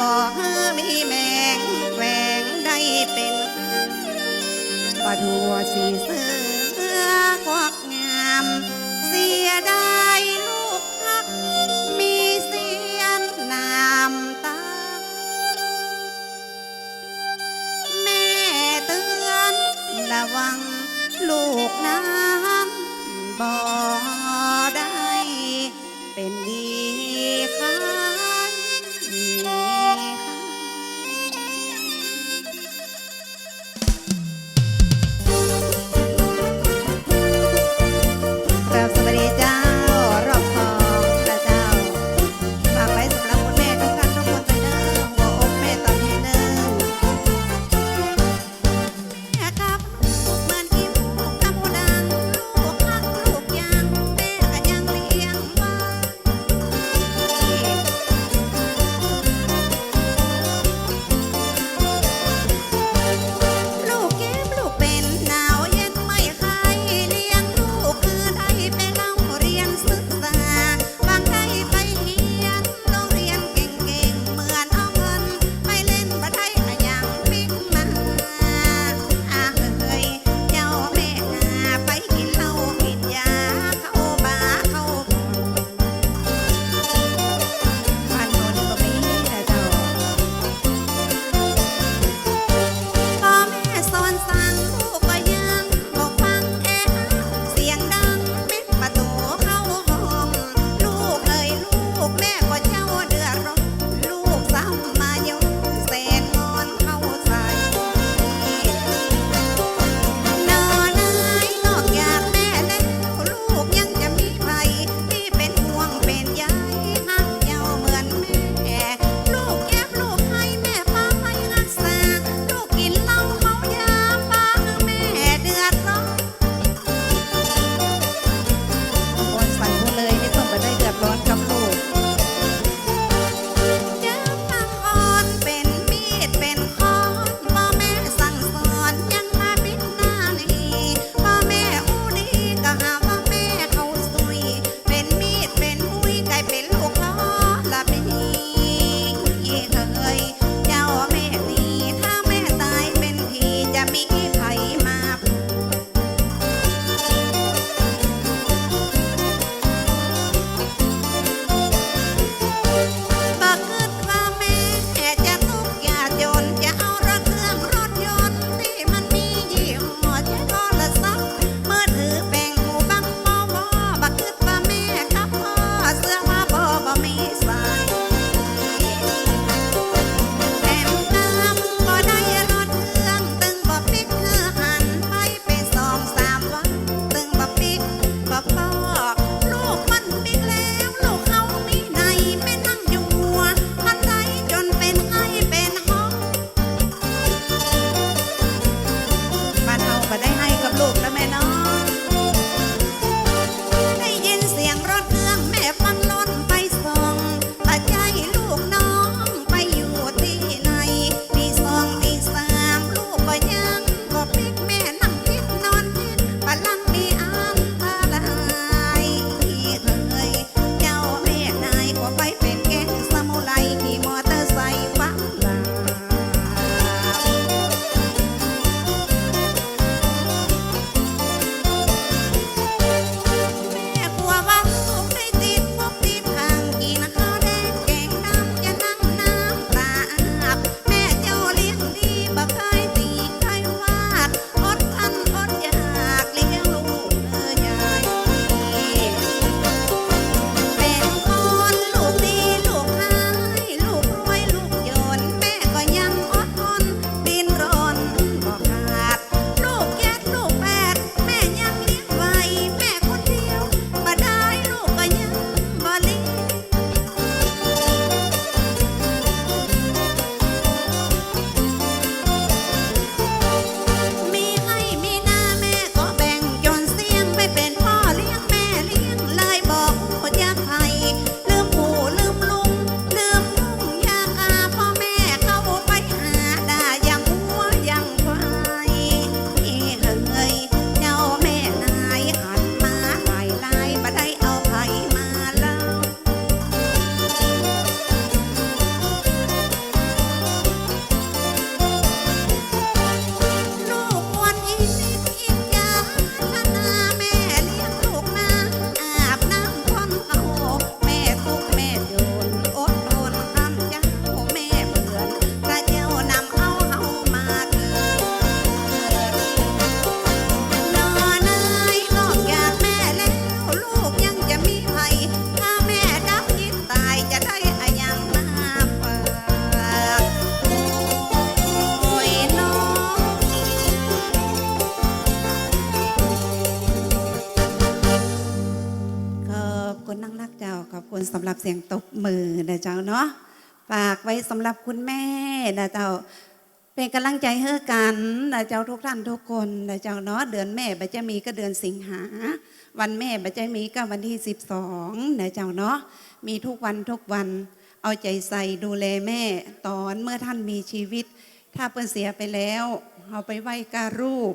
บอกเออมีแมงแหวงได้เป็นปลาทัวสีเสือควักงาม เสียได้ สำหรับเสียงตบมือนะเจ้าเนาะฝากไว้สำหรับคุณแม่นะเจ้าเป็นกำลังใจให้กันนะเจ้าทุกท่านทุกคนนะเจ้าเนาะเดือนแม่บัจจะมีก็เดือนสิงหา วันแม่บัจจะมีก็วันที่12นะเจ้าเนาะมีทุกวันทุกวัน เอาใจใส่ดูแลแม่ตอนเมื่อท่านมีชีวิต ถ้าเปิ้นเสียไปแล้วเอาไปไหว้การูป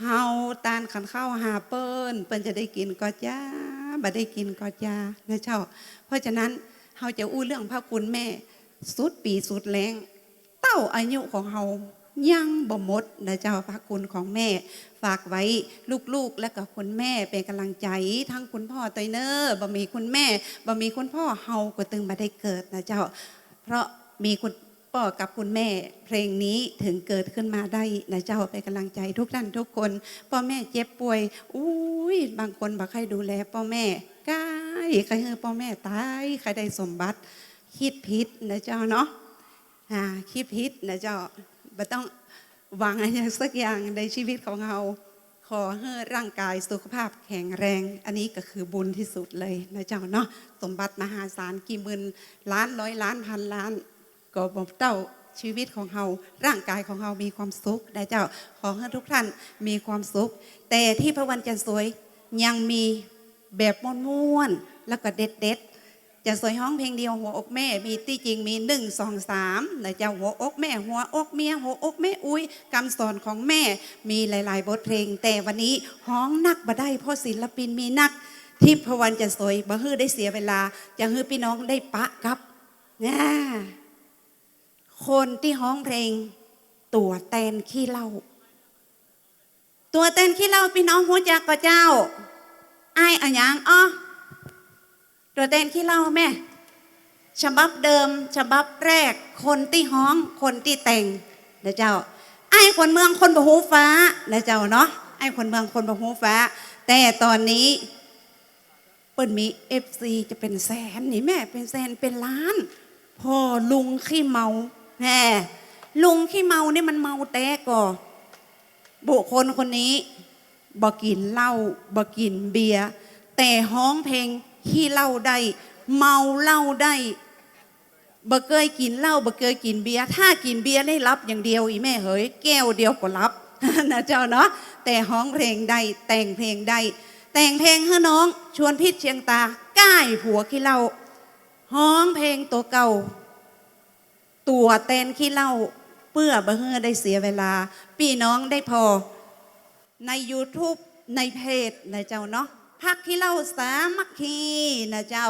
เฮาตานขันข้าวหาเปิ้นเปิ้นจะได้กินก็จ้า บ่ได้กินก็จ้านะเจ้า เพราะฉะนั้นเฮาจะอู้เรื่องพระคุณแม่ สุดปีสุดแรงเต้าอายุของเฮายังบ่หมดนะเจ้าพระคุณของแม่ ฝากไว้ลูกๆและกับคุณแม่เป็นกำลังใจ ทั้งคุณพ่อตยเนอร์บ่มีคุณแม่บ่มีคุณพ่อเฮาก็ตึงมาได้เกิดนะเจ้า เพราะมีคุณ พ่อกับคุณแม่ เพลงนี้ถึงเกิดขึ้นมาได้นะเจ้าเป็นกำลังใจทุกท่านทุกคน พ่อแม่เจ็บป่วยอุ้ยบางคนบ่ใครดูแลพ่อแม่กายใครเฮอพ่อแม่ตายใครได้สมบัติ คิดผิดนะเจ้าเนาะอ่าคิดผิดนะเจ้าบ่ต้องหวังอะไรสักอย่างในชีวิตของเราขอให้ร่างกายสุขภาพแข็งแรง อันนี้ก็คือบุญที่สุดเลยนะเจ้าเนาะสมบัติมหาศาลกี่หมื่นล้านร้อยล้านพันล้าน ก็บอกเจ้าชีวิตของเราร่างกายของเรามีความสุขนะเจ้าขอให้ทุกท่านมีความสุข แต่ที่พระวันจันทร์สวยยังมีแบบม้วนๆแล้วก็เด็ดๆจะสวยห้องเพลงเดียวหัวอกแม่มีที่จริงมีหนึ่งสองสามนะเจ้าหัวอกแม่ หัวอกเมียหัวอกแม่อุ้ยคำสอนของแม่มีหลาย ๆ บทเพลง แต่วันนี้ห้องนักบ่ได้เพราะศิลปินมีนักที่พะวันจะสวยบ่ฮื้อได้เสียเวลาจะฮื้อพี่น้องได้ปะกับนะ คนที่ห้องเพลง ตัวแตนขี้เล่า ตัวแตนขี้เล่าพี่น้องหัวจักก็เจ้าไอ้อะยังอ้อตัวแดนขี้เล่าแม่ฉบับเดิมฉบับแรก คนที่ฮ้องคนที่แต่งนะเจ้า ไอ้คนเมืองคนบหูฟ้านะเจ้าเนาะไอ้คนเมืองคนบหูฟ้า แต่ตอนนี้เปิ้นมีเอฟซีจะเป็นแสนนี่แม่เป็นแสนเป็นล้านพ่อลุงขี้เมา แหมลุงขี้เมาเนี่ยมันเมาแต่ก่อบุคคลคนนี้บ่กินเหล้าบ่กินเบียร์แต่ฮ้องเพลงขี้เหล้าได้เมาเหล้าได้บ่เคยกินเหล้าบ่เคยกินเบียร์ถ้ากินเบียร์ได้รับอย่างเดียวอีแม่เฮ้ยแก้วเดียวก็รับนะเจ้าเนาะแต่ฮ้องเพลงได้แต่งเพลงได้แต่งเพลงให้น้องชวนพิษเชียงตาก้ายผัวขี้เหล้าฮ้องเพลงตัวเก่า ตัวเต้นขี้เล่าเพื่อบ่เฮือได้เสียเวลา พี่น้องได้พอใน YouTube ในเพจนะเจ้าเนาะพักขี้เล่าสามัคคีนะเจ้า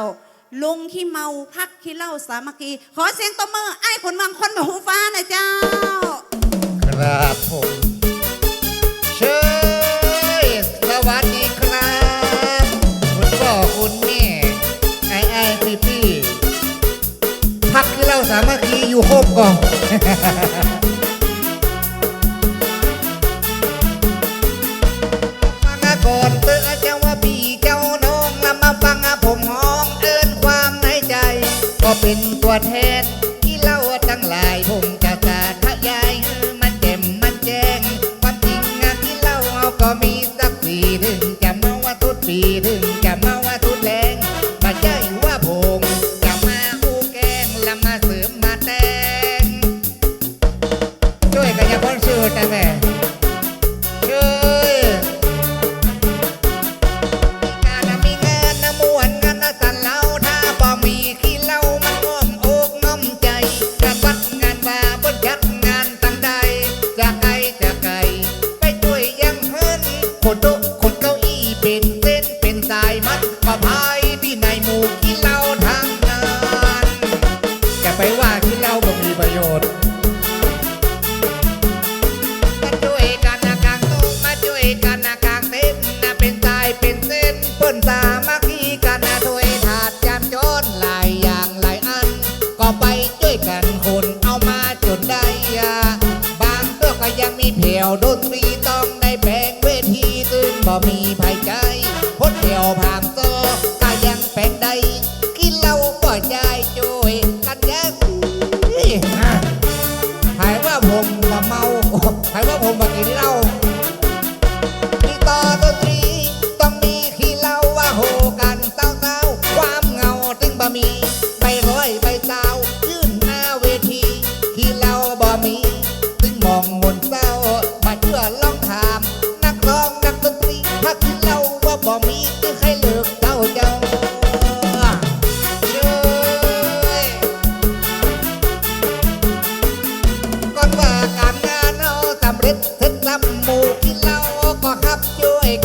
ลุงขี้เมาพักขี้เล่าสามัคคี ขอเสียงตบมือไอ้คนบางคนหูฟ้านะเจ้า ครับผม อยู่ครบก่อนมาก่อนเตอเจ้าว่าพี่เจ้าน้องนำมาฟังผมห้องเอินความในใจ ก็เป็นตัวแทน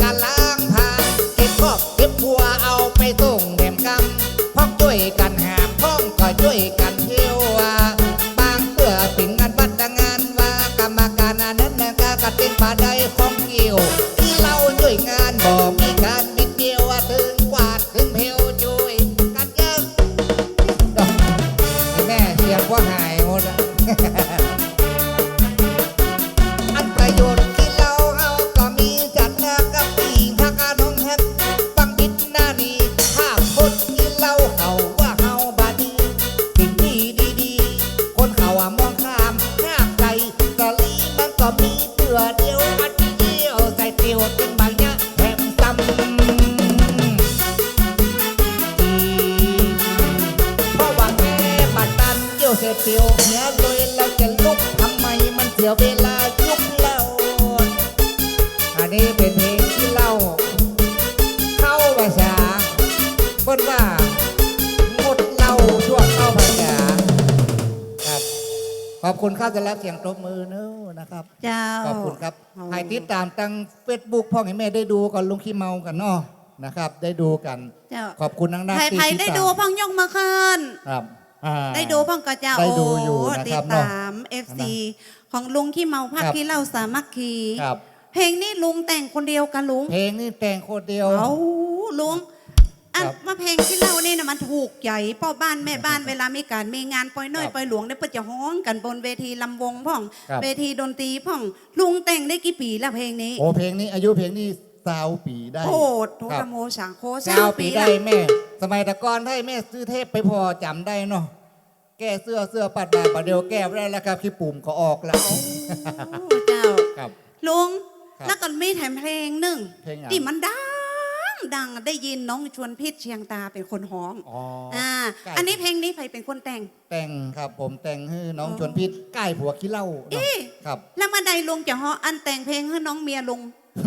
la la ขอบคุณครับจะรับเสียงตบมือเนอะนะครับ เจ้า ขอบคุณครับโอ้ให้ติดตามตั้งเฟซบุ๊กพ่อให้แม่ได้ดูก่อนลุงขี้เมากันเนาะนะครับ ได้ดูกัน เจ้าขอบคุณนักนักไผ่ที่ไผ่ติได้ตามดูพ่องยกมาขึ้น ครับอ่า ได้ดูพ่องก็เจ้าได้ดูอยู่โนะติครัดบเนาะตาม FC ของลุงขี้เมาพักครับ ขี้เหล่าสามัคคี ครับ เพลงนี้ลุงแต่งคนเดียวกันลุงเพลงนี่แต่งโคตรเดียว เอาลุง อันครับมาเพลงที่เล่านี่นะมันถูกใหญ่พ่อบ้านแม่บ้านเวลามีการมีงานปล่อยน้อยครับปล่อยหลวงเนี่ยเพื่อจะฮ้องกันบนเวทีลำวงพ่องครับเวทีดนตรีพ่อง ลุงแต่งได้กี่ปีแล้วเพลงนี้ โอ้เพลงนี้อายุเพลงนี้สาวปีได้โคตรโทครัธบโมสังโคสาวปีได้ละแม่ สมัยแตะกอนให้แม่ซื้อเทปไปพอจำได้เนาะแก้เสื้อเสื้อปัดบาปัดเดียวแก้ไม่ได้แล้วครับขี้ปุ่มก็ออกแล้วโอ้เจ้าครับลุงครับแล้วก็มีแถมเพลงหนึ่งเพลงอะไรที่มันดัง ดังได้ยินน้องชวนพิษเชียงตาเป็นคนฮ้องอ๋ออ่าใกล้อันนี้เพลงนี้ใครเป็นคนแต่ง แต่งครับผมแต่งให้น้องอ๋อชวนพิษใกล้ผัวขี้เหล้าเนาะเอ๊ะครับ แล้วมาใดลุงจะฮ้ออันแต่งเพลงให้น้องเมียลุง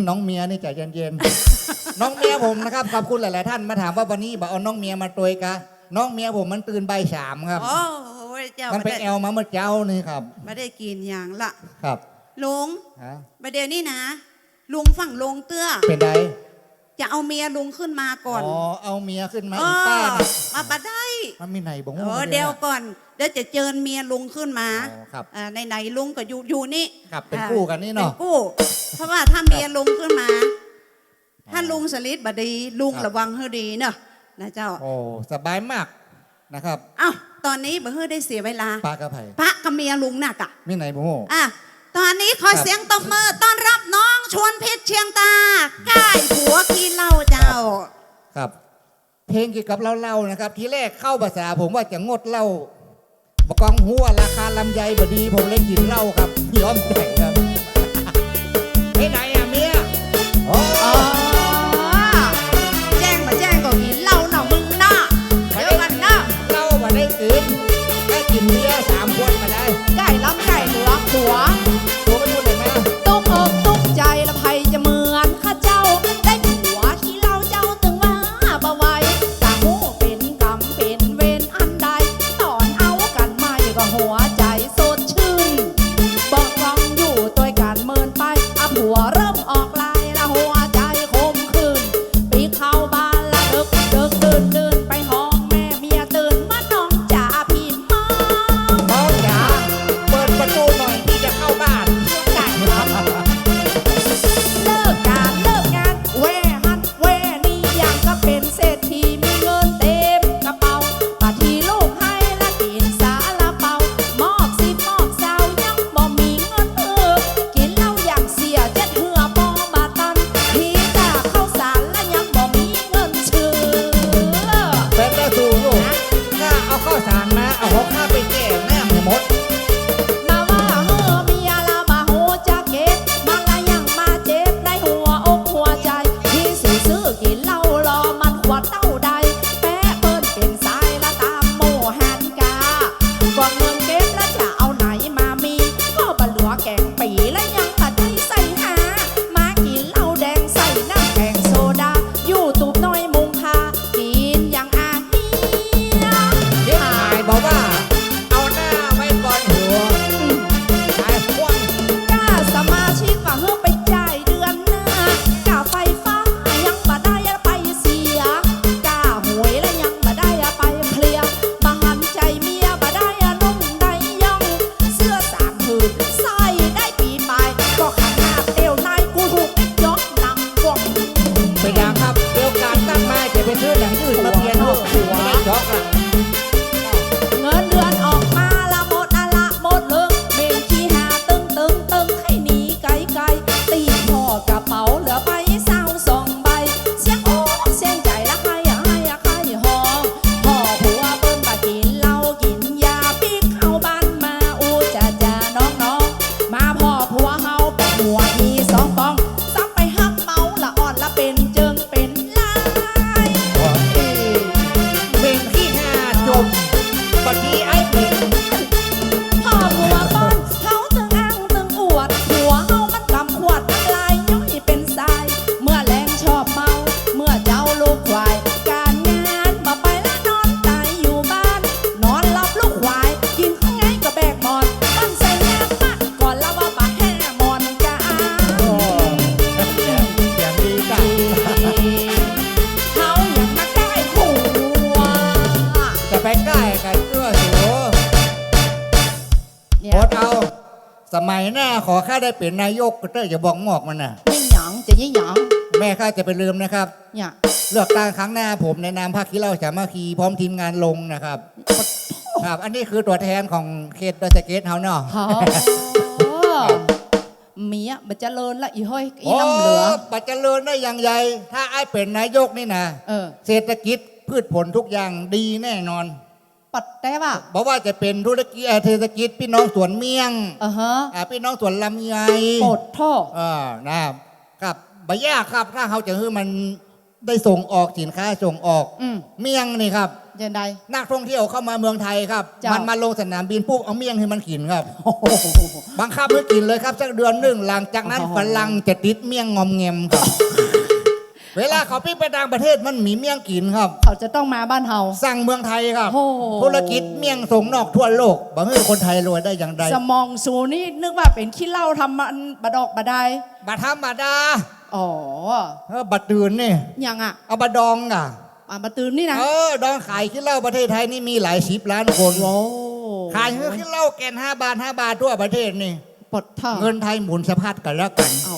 น้องเมียนี่ใจเย็นๆ น้องเมียผมนะครับขอบคุณหลาย ๆ ท่านมาถามว่าวันนี้บอกเอาน้องเมียมาตวยกะน้องเมียผมมันตื่นใบายสามครับโอ้ยเจ้ามันไปไม่แอได้ลมาเมื่อเจ้านี่ครับไม่ได้กินอย่างละครับลุงฮะประเดี๋ยวนี้นะลุงฝั่งลงเตื้อเป็นได จะเอาเมียลุงขึ้นมาก่อนอ๋อเอาเมียขึ้นมาเออีกป้าอน่ะมาปะได้ มันมีไหนบ่งเออเดี๋ยวก่อนเดี๋ยวจะเจิญเมียลุงขึ้นมาอ๋อครับอ่าในไหนๆลุงก็อยู่อยู่นี่ครับเป็นอ่าคู่กันนี่เป็เนาะ นกู้ เพราะว่าถ้าเมียลุงขึ้นมา ถ้าลุงสลิดบดี ลุงครับ ระวังให้ดีเนอะนะเจ้าโอ้สบายมากนะครับเอ้าตอนนี้บ่เฮ้ได้เสียเวลาปลากระไผ่พระกับเมียลุงน่ะกะ มีไหนบ่งอะ ตอนนี้ขอครับ เสียงตบมือต้อนรับน้อง ชวนเพชรเชียงตาก้ายผัวกินเหล้าเจ้า ครับ เพลงเกี่ยวกับเหล้าๆนะครับ ทีแรกเข้าภาษาผมว่าจะงดเหล้าบอกกองหัวราคาลำไยบดี ผมเลยกินเหล้าครับยอมแต่งครับไปไหนอะเมียโอ้อ๋อแจ้งมาแจ้งก็กินเหล้าหน่อมึงหน้าเดี๋ยวกันนะเหล้ามาได้ตื่นได้กินเบียร์ หกห้า หน้าขอข้าได้เป็นนายกก็เตออย่าบอกงอกมันน่ะยิ่งหยังจะยิ่งหยังแม่ข้าจะไปลืมนะครับ เนี่ยเลือกตั้งครั้งหน้าผมในนามภาคีเล่าสามัคคีพร้อมทีมงานลงนะครับ ครับ อันนี้คือตัวแทนของเขตดอยสะเก็ตเฮาเนาะฮะเมียมันเจริญละอีห้อยอีน้ำเหลือโปัจเจริญได้อย่างใหญ่ถ้าไอ้เป็นนายกนี่นะเออเศรษฐกิจพืชผลทุกอย่างดีแน่นอน ปัดได้ป่ะบอกว่าจะเป็นธุรกิจเอ่อเศรษฐกิจพี่น้องสวนเมียงอ่าฮะอ่าพี่น้องสวนลำไยปดท่อเออนะครับครับบยากครับถ้าเขาจะให้มันได้ส่งออกสินค้าส่งออกอืมเมี่ยงนี่ครับจะได้นักท่องเที่ยวเข้ามาเมืองไทยครับ เจ้ามั มันมาลงสนามบินปุ๊บเอาเมี่ยงให้มันกินครับ โอ้โห บังคับให้กินเลยครับสักเดือนหนึ่งหลังจากนั้นอ๋อ ฝรั่งจะติดเมี่ยงงอมเงมครับ เวลาเขาไปไปต่างประเทศมันมีเมี่ยงกินครับ เขาจะต้องมาบ้านเฮา สั่งเมืองไทยครับ โอ้โห ธุรกิจเมี่ยงส่งนอกทั่วโลกบางทีคนไทยรวยได้อย่างไรสมองสูนี่นึกว่าเป็นขี้เหล้าทำมันบดอกบดายบัธรรมดาอ๋อเออบัดตื่นนี่ยังอะเอาบะดองอะ อะมาตื่นนี่นะเออ ดองขายขี้เหล้าประเทศไทยนี่มีหลายสิบล้านคนโอ้ขายขี้เหล้าแกนห้าบาทห้าบาททั่วประเทศนี่ปดท่อเงินไทยหมุนสะพัดกันแล้วกันโอ้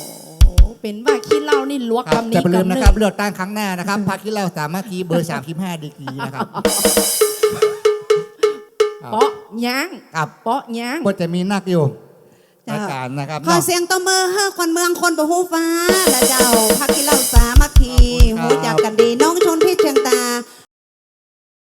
เป็นว่าขี้เหล้านี่ลวกครับคำจะนี้ไปลืกัมนหนะนึ่ครับงเลือกตั้งครั้งหน้านะครับพรรคขี้เหล้าสามัคคีเบอร์35ดีกรีนะครับเปาะย้างครับเปาะย้าง ก็จะมีนักอยู่จ้า อาการนะครับขอเสียงตบมือให้คนเมืองคนบ่ฮู้ฟ้าและเจ้าพักที่เล่าสามัคคีขอบคุณครับหูจักกันดีเน